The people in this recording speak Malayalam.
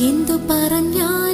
എന്തു പറഞ്ഞാൽ